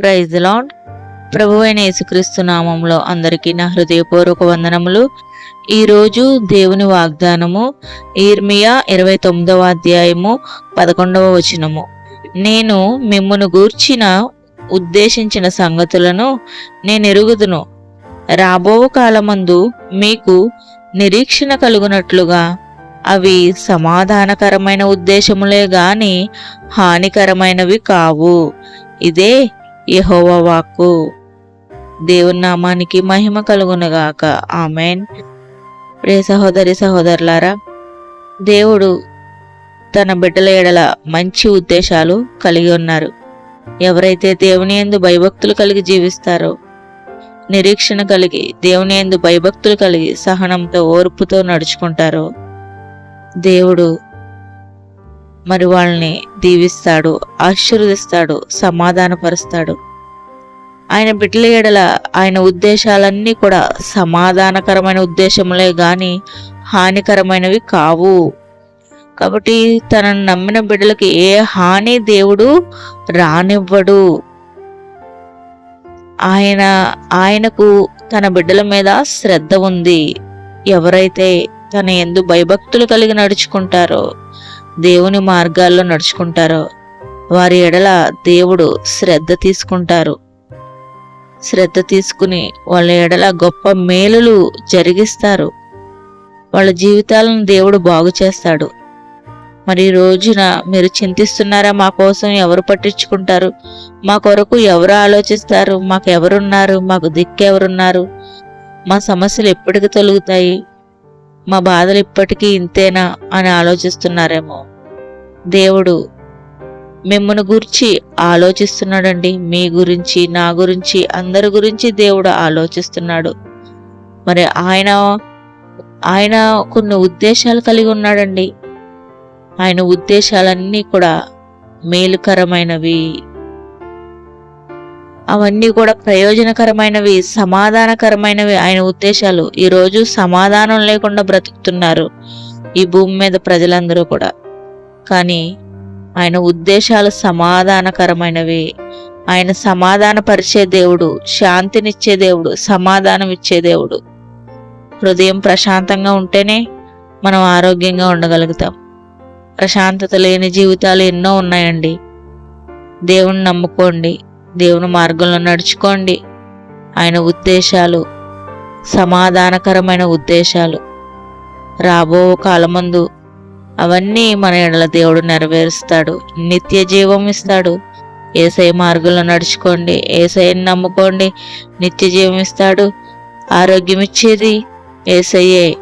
Praise lord ప్రభు అయిన యేసుక్రీస్తు నామంలో అందరికీ నా హృదయపూర్వక వందనములు. ఈరోజు దేవుని వాగ్దానము ఈర్మియా ఇరవై తొమ్మిదవ అధ్యాయము పదకొండవ వచనము. నేను మిమ్మును గూర్చిన ఉద్దేశించిన సంగతులను నేను ఎరుగుదును. రాబో కాలమందు మీకు నిరీక్షణ కలుగునట్లుగా అవి సమాధానకరమైన ఉద్దేశములే గాని హానికరమైనవి కావు. ఇదే యెహోవా వాక్కు. దేవుని నామానికి మహిమ కలుగునగాక. ఆమెన్. ప్రే సహోదరి సహోదరులారా దేవుడు తన బిడ్డల ఎడల మంచి ఉద్దేశాలు కలిగి ఉన్నారు. ఎవరైతే దేవుని ఎందు భయభక్తులు కలిగి జీవిస్తారో నిరీక్షణ కలిగి దేవుని ఎందు భయభక్తులు కలిగి సహనంతో ఓర్పుతో నడుచుకుంటారో దేవుడు మరి వాళ్ళని దీవిస్తాడు ఆశీర్వదిస్తాడు సమాధానపరుస్తాడు. ఆయన బిడ్డల ఎడల ఆయన ఉద్దేశాలన్నీ కూడా సమాధానకరమైన ఉద్దేశములే గాని హానికరమైనవి కావు. కాబట్టి తనను నమ్మిన బిడ్డలకి ఏ హాని దేవుడు రానివ్వడు. ఆయన ఆయనకు తన బిడ్డల మీద శ్రద్ధ ఉంది. ఎవరైతే తన ఎందు భయభక్తులు కలిగి నడుచుకుంటారో దేవుని మార్గాల్లో నడుచుకుంటారో వారి ఎడల దేవుడు శ్రద్ధ తీసుకుంటారు. శ్రద్ధ తీసుకుని వాళ్ళ ఎడల గొప్ప మేలులు జరిగిస్తారు. వాళ్ళ జీవితాలను దేవుడు బాగు చేస్తాడు. మరి రోజున మీరు చింతిస్తున్నారా మా కోసం ఎవరు పట్టించుకుంటారు? మా కొరకు ఎవరు ఆలోచిస్తారు? మాకు ఎవరున్నారు? మాకు దిక్కు ఎవరున్నారు? మా సమస్యలు ఎప్పటికి తొలుగుతాయి? మా బాధలు ఇప్పటికీ ఇంతేనా అని ఆలోచిస్తున్నారేమో. దేవుడు మిమ్మను గురించి ఆలోచిస్తున్నాడండి. మీ గురించి నా గురించి అందరి గురించి దేవుడు ఆలోచిస్తున్నాడు. మరి ఆయన ఆయన కొన్ని ఉద్దేశాలు కలిగి ఉన్నాడండి. ఆయన ఉద్దేశాలన్నీ కూడా మేలుకరమైనవి. అవన్నీ కూడా ప్రయోజనకరమైనవి సమాధానకరమైనవి ఆయన ఉద్దేశాలు. ఈరోజు సమాధానం లేకుండా బ్రతుకుతున్నారు ఈ భూమి మీద ప్రజలందరూ కూడా. కానీ ఆయన ఉద్దేశాలు సమాధానకరమైనవి. ఆయన సమాధానపరిచే దేవుడు శాంతినిచ్చే దేవుడు సమాధానం ఇచ్చే దేవుడు. హృదయం ప్రశాంతంగా ఉంటేనే మనం ఆరోగ్యంగా ఉండగలుగుతాం. ప్రశాంతత లేని జీవితాలు ఎన్నో ఉన్నాయండి. దేవుని నమ్ముకోండి. దేవుని మార్గంలో నడుచుకోండి. ఆయన ఉద్దేశాలు సమాధానకరమైన ఉద్దేశాలు. రాబో కాలమందు అవన్నీ మన ఎడల దేవుడు నెరవేరుస్తాడు. నిత్య జీవం ఇస్తాడు. ఏసై మార్గంలో నడుచుకోండి. ఏసైని నమ్ముకోండి. నిత్య జీవం ఇస్తాడు. ఆరోగ్యం ఇచ్చేది ఏసయ్యే.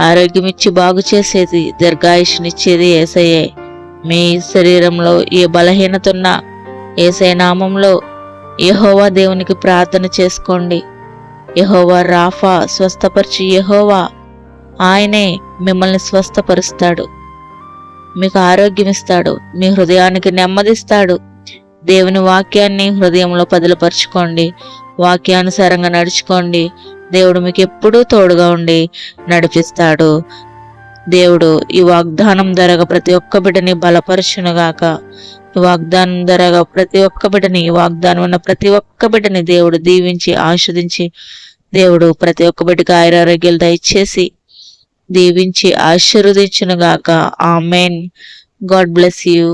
ఆరోగ్యం ఇచ్చి బాగు చేసేది దీర్ఘాయుష్నిచ్చేది ఏసయ్యే. మీ శరీరంలో ఏ బలహీనత ఉన్నా ఏసై నామంలో యహోవా దేవునికి ప్రార్థన చేసుకోండి. యహోవా రాఫా స్వస్థపరిచి యహోవా ఆయనే మిమ్మల్ని స్వస్థపరుస్తాడు. మీకు ఆరోగ్యం ఇస్తాడు మీ హృదయానికి నెమ్మదిస్తాడు. దేవుని వాక్యాన్ని హృదయంలో పదిలపరుచుకోండి. వాక్యానుసారంగా నడుచుకోండి. దేవుడు మీకు ఎప్పుడూ తోడుగా ఉండి నడిపిస్తాడు. దేవుడు ఈ వాగ్దానం ధరగా ప్రతి ఒక్క బిడ్డని బలపరచునుగాక. ఈ వాగ్దానం ధరగా ప్రతి ఒక్క బిడ్డని ఈ వాగ్దానం ఉన్న ప్రతి ఒక్క బిడ్డని దేవుడు దీవించి ఆస్వాదించి దేవుడు ప్రతి ఒక్క బిడ్డకి ఆయురారోగ్యాలు దయచేసి దీవించి ఆశీర్వదించునుగాక. ఆమెన్. God bless you.